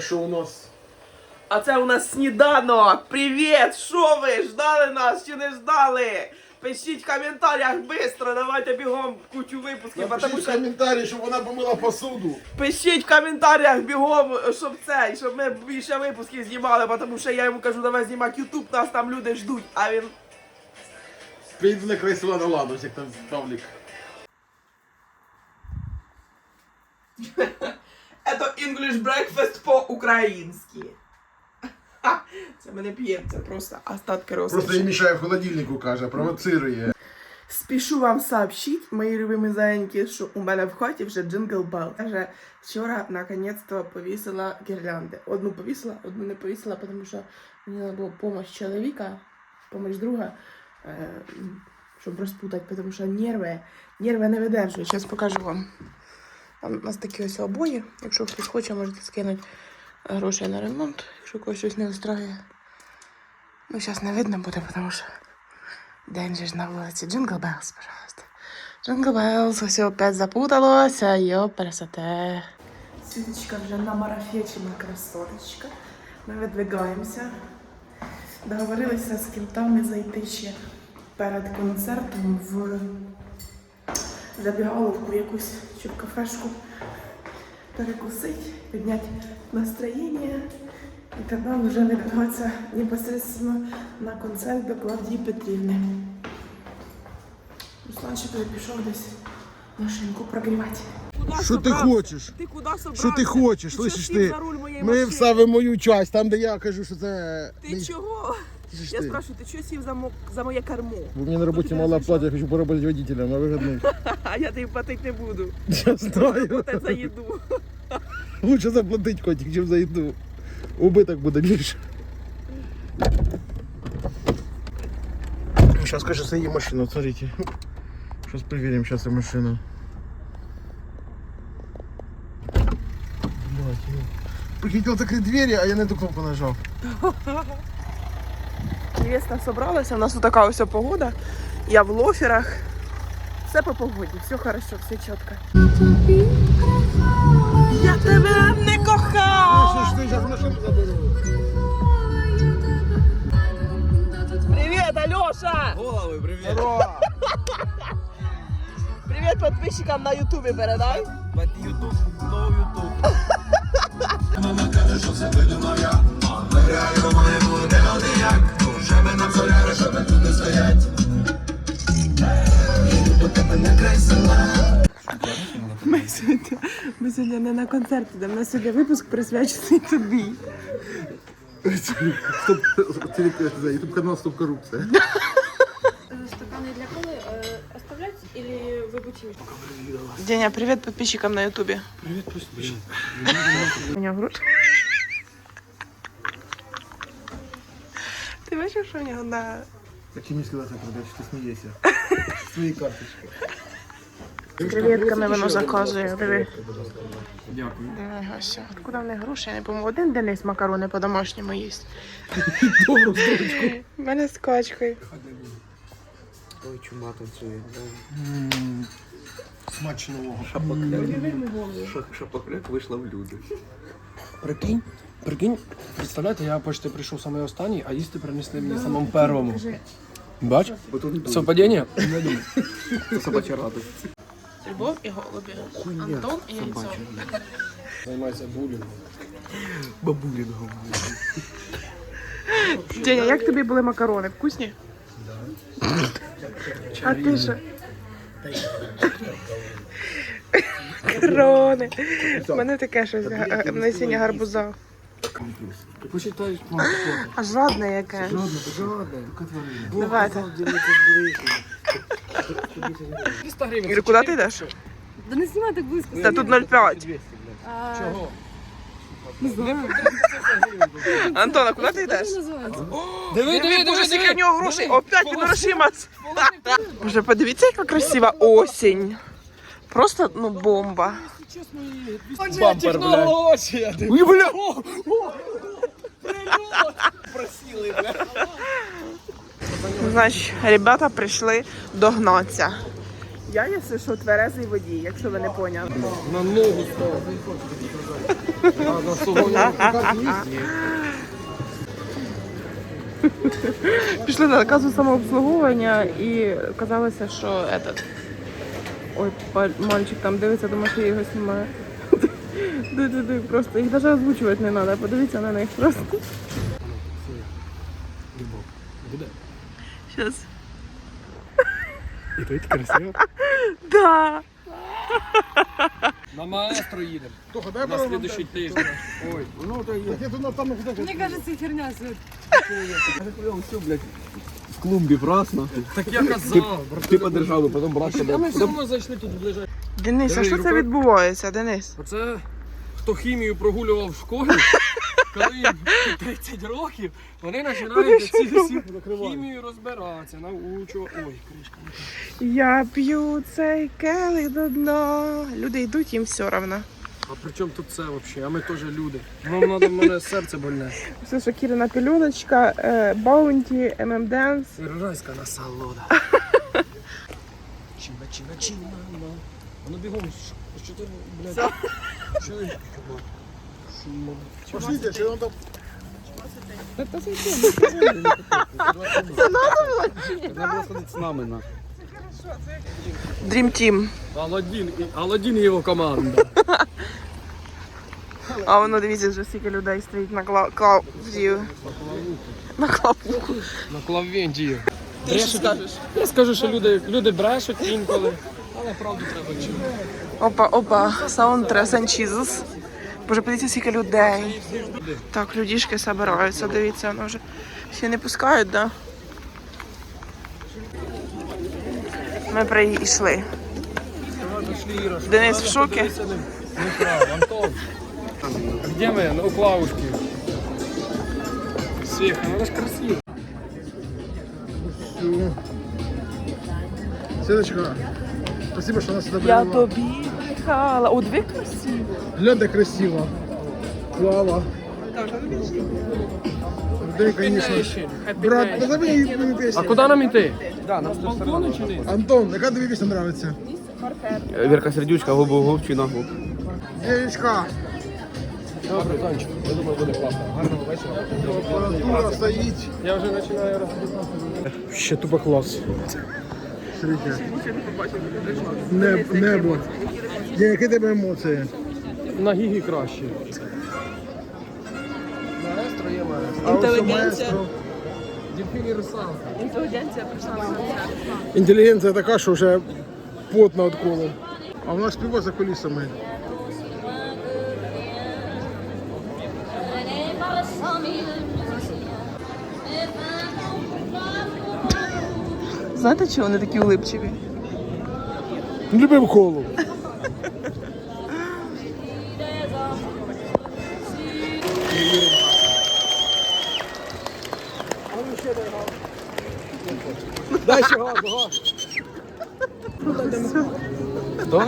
Що у нас? А це у нас сніданок. Привіт! Що ви? Ждали нас чи не ждали? Пишіть в коментарях швидко, давайте бігом кучу випусків, Напишіть в що коментарі, щоб вона помила посуду. пишіть в коментарях бігом, щоб це, щоб ми більше випусків знімали, тому що я йому кажу, давай знімати ютуб, нас там люди ждуть, а він. Прийду на край села на ладу, як там Павлік. Это English breakfast по-українськи. Це ми не п'ємо, це просто остатки Просто розкоші. їй мішає в холодильнику, каже, провоцирує. Спішу вам сообщить, мої любимі зайеньки, що у мене в хаті вже джингл бел. Каже, вчора наконець-то повісила гірлянди. Одну повісила, одну не повісила, тому що мені треба було допомога чоловіка, допомога друга, е, щоб розпутати, тому що нерви, нерви не видержують. Зараз покажу вам. У нас такі ось обої. Якщо хтось хоче, можете скинути гроші на ремонт, якщо когось щось не устраює. Ну, зараз не видно буде, тому що День же ж на вулиці. Джингл Белс, пожалуйста. Джингл Белс, ось опять запуталося, йо, пересоте. Світочка вже намарафечена красоточка. Ми видвигаємося. Договорилися з кінтами зайти ще перед концертом в забігаловку якусь чи в кафешку перекусить, підняти настроєння. І тоді вже видвигатися непосредственно на концерт до Клавдії Петрівни. Русланчик вже пішов десь машинку прогрівати. Що ти хочеш? Ти куди собрався? Що ти хочеш? Ти Слышиш ти? за руль моєї Ми машини? вставимо мою часть, там де я кажу, що це... Ти чого? Я ти. спрашиваю, ти чого сів за, мо... за моє кермо? Бо мені на роботі ти мало платять, я хочу поработати водителем, а вигідний. А я тобі платити не буду. Я знаю. За їду. Лучше заплатить котик, чим за їду. Убиток буде більше. Сейчас, це її машина, смотрите. Сейчас проверим, сейчас и машина. Блядь, ну. Прихотел закрыть двери, а я на эту кнопку нажал. Невеста собралася, у нас тут така ось погода. Я в лоферах. Все по погоді, все хорошо, все чітко. Я тебе не кохала! Я заберу. Привіт, Альоша! Голови, привіт! Привіт підписчикам на Ютубі передай. Бать Ютуб, no Ютуб. Ми сьогодні, ми сьогодні не на концерт йдемо, у нас сьогодні випуск присвячений тобі. Стоп, ютуб канал Стоп Коррупция. Стаканы для колы э, оставлять или вы будете Деня, привіт підписчикам на Ютубі. Привіт, підписчикам. У нього гроші. Ти бачиш, що у нього на Так и не сказал, что ты смеешься. Свои карточки. креветками воно заказує. Диви. Дякую. Диви, ось. Откуда в них гроші? Я не пам'ятаю. Один Денис макарони по-домашньому їсть. Добру строчку. У мене з качкою. Ой, чума танцює. Смачного. Шапокляк. Шапокляк вийшла в люди. Прикинь, прикинь, представляєте, я почти прийшов самий останній, а їсти принесли мені самому первому. Бач? Совпадіння? Не думаю. Це собача радость. Любов і голубі. Антон і Яйцо. Займається булінгом. Бабулінгом. Деня, як тобі були макарони? Вкусні? А ти що? Макарони. У мене таке щось га- насіння гарбуза. Почитай, А жодне яке. жодне, жодне. Давайте. 300 гривень. Ігор, куди ти йдеш? Да не снимай так близко. Та тут 0,5. А, Чого? Не знаю. Антона, куди ти йдеш? Диви, диви, Боже, скільки в нього грошей. Опять він грошима. Боже, подивіться, яка красива осінь. Просто, ну, бомба. Бампер, блядь. Ой, бля! Значить, ребята прийшли догнатися. Я, якщо що, тверезий водій, якщо ви не поняли. На ногу став. А, на. Пішли на касу самообслуговування і казалося, що этот. Ой, мальчик там дивиться, думаю, що я його знімаю. Ди-ди-ди, Просто їх навіть озвучувати не треба, подивіться на них просто. Любов. Буде? Щас. І тут красиво. Да. На маестро їдемо. Тоха, дай На слідущий тиждень. Ой, Ну, то є. Я тут там Мне кажется, херня свет. Все, блядь, в клумбі брас, нахуй. так я казав. Ти подержав, потім брат А тебе. ми все одно зайшли тут ближай. Денис, а що це рукою. відбувається, Денис? Оце хто хімію прогулював в школі, коли їм 30 років, вони починають ці всі хімію розбиратися, научувати. Ой, кришка. Я п'ю цей келих до дна. Люди йдуть, їм все одно. А при чому тут це взагалі? А ми теж люди. Нам треба в мене серце больне. Все, що Кірина пілюночка, Баунті, ММДенс. Райська насолода. Чина, чина, чина. Воно бігом. Що- Що ти, блядь? Чуєш? Шума. Пошлите, що он там Треба було сходити з нами, нахуй. Dream Team. Аладдін, і- Аладдін і його команда. А воно дивіться, вже скільки людей стоїть на кла- клавдію. На клавку. На клавентію. Ти що скажеш? Я скажу, що люди, люди брешуть інколи, але правду треба чути. Опа, опа, саундтрес and Jesus. Боже, подивіться, скільки людей. Так, людішки збираються, дивіться, воно вже ще не пускають, да? Ми прийшли. Денис в шокі. Антон. Где мы? На Клавушки. Свеха, ну ж красиво. Сіночка, спасибо, що нас сюди Я тобі брехала. О, дві красиво. Глянь, красиво. Клава. Да, конечно. Брат, назови її мою А пісню. куда нам идти? Да, на балкону чи ні? Антон, яка тобі пісня нравиться? Вірка сердючка, губу губ чи нахуй. Дівчинка, Добре, Танчик, я думаю, буде класно. Гарного вечора. апаратура стоїть. Я вже починаю розповідати. Ще тупо клас. Смотрите. Небо. Небо. Я- Які тебе емоції? На гігі краще. Маестро є маестро. Інтелігенція. Дівчині русалка. Інтелігенція прийшла на концерт. Інтелігенція така, що вже потна від А А нас пиво за кулісами. Знаєте, чого вони такі улипчиві? Любив колу. Дай ще газ, газ. Хто?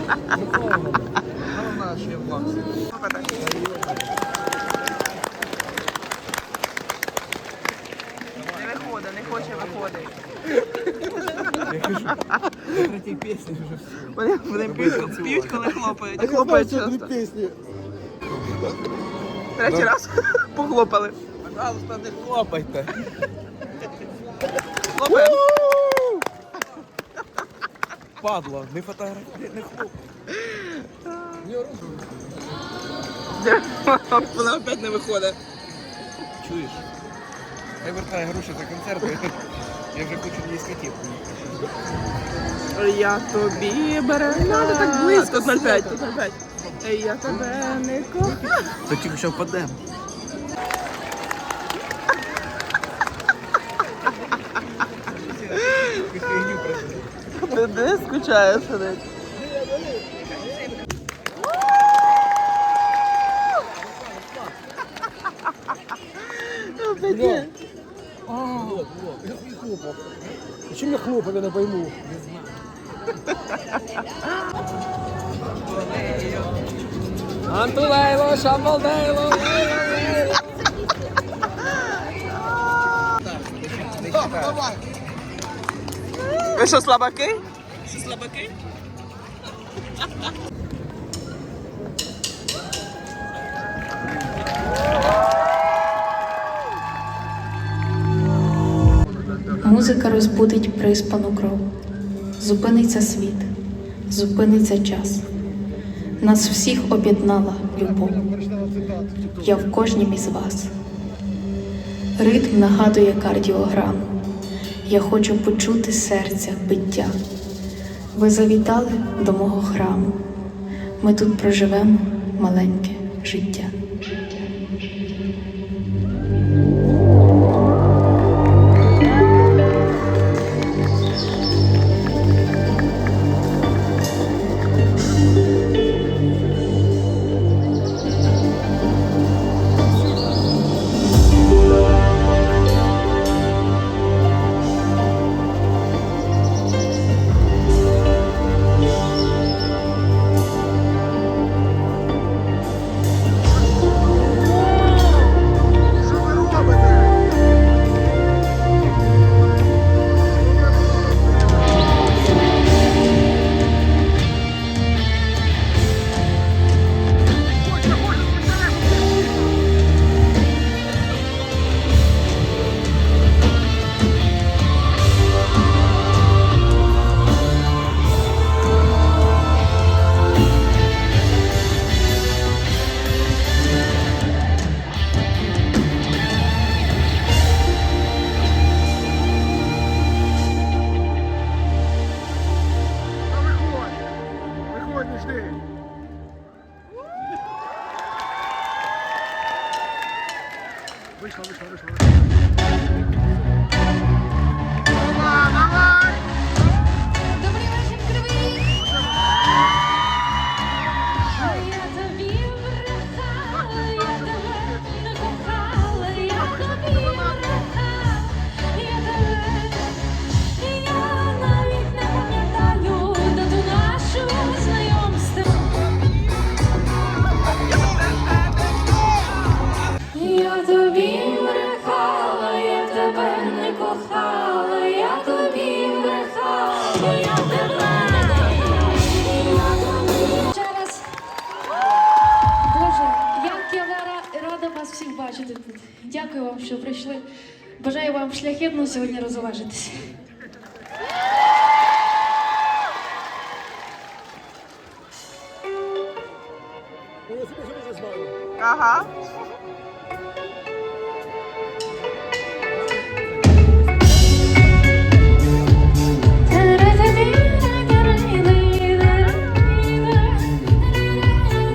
Не виходить, не хоче виходити. Вони, вони п'ють, п'ють, коли хлопають. І хлопають часто. пісні. Третій раз похлопали. Пожалуйста, не хлопайте. Хлопаємо. Падло, не фотографуй, не хлоп. Вона опять не виходить. Чуєш? Хай вертає гроші за концерти. Я вже хочу дискотеку. Я тобі берегла. Ну, ти так близько. 0,5, 0,5. Ей, я тебе не кохаю. То тільки що впадемо. Ти де скучає сидить? Чим я хлопав, я не пойму. Лейло, лейло. Ви що, слабаки? Що слабаки? Музика розбудить приспану кров, зупиниться світ, зупиниться час. Нас всіх об'єднала любов. Я в кожнім із вас. Ритм нагадує кардіограму. Я хочу почути серця биття. Ви завітали до мого храму. Ми тут проживемо маленьке життя. Вийшла, вийшла, вийшла. Дякую вам, що прийшли. Бажаю вам шляхетно сьогодні розважитися. Ага.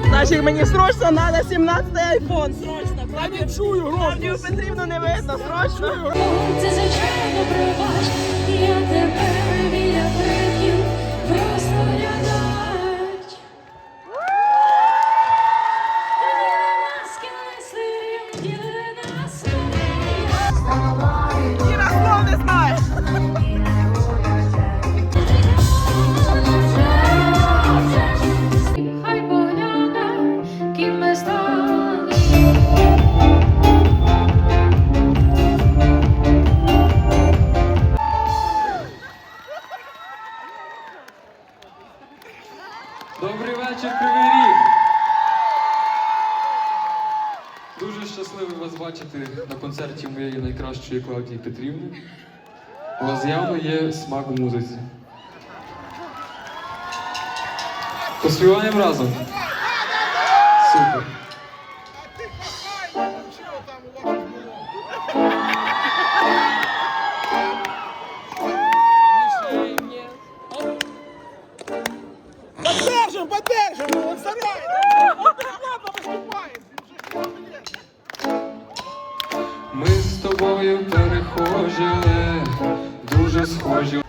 Значить, мені срочно треба 17 айфон, срочно. Клавдію, чую, Клавдію Потрібно не видно, срочно. Це звичайно пробач, я тебе Дуже щасливий вас бачити на концерті моєї найкращої Клавдії Петрівни. У вас явно є смак у музиці. Поспіваємо разом. Супер. Ми з тобою перехожили, дуже схожі.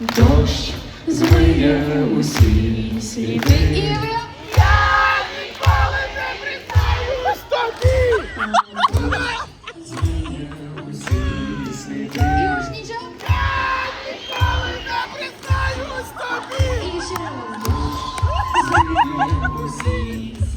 Дощ змиє усі сліди і ви. Я ніколи не притаю тобі! Усі сліди. Я ніколи не притаю тобі! Змиє усі сліди.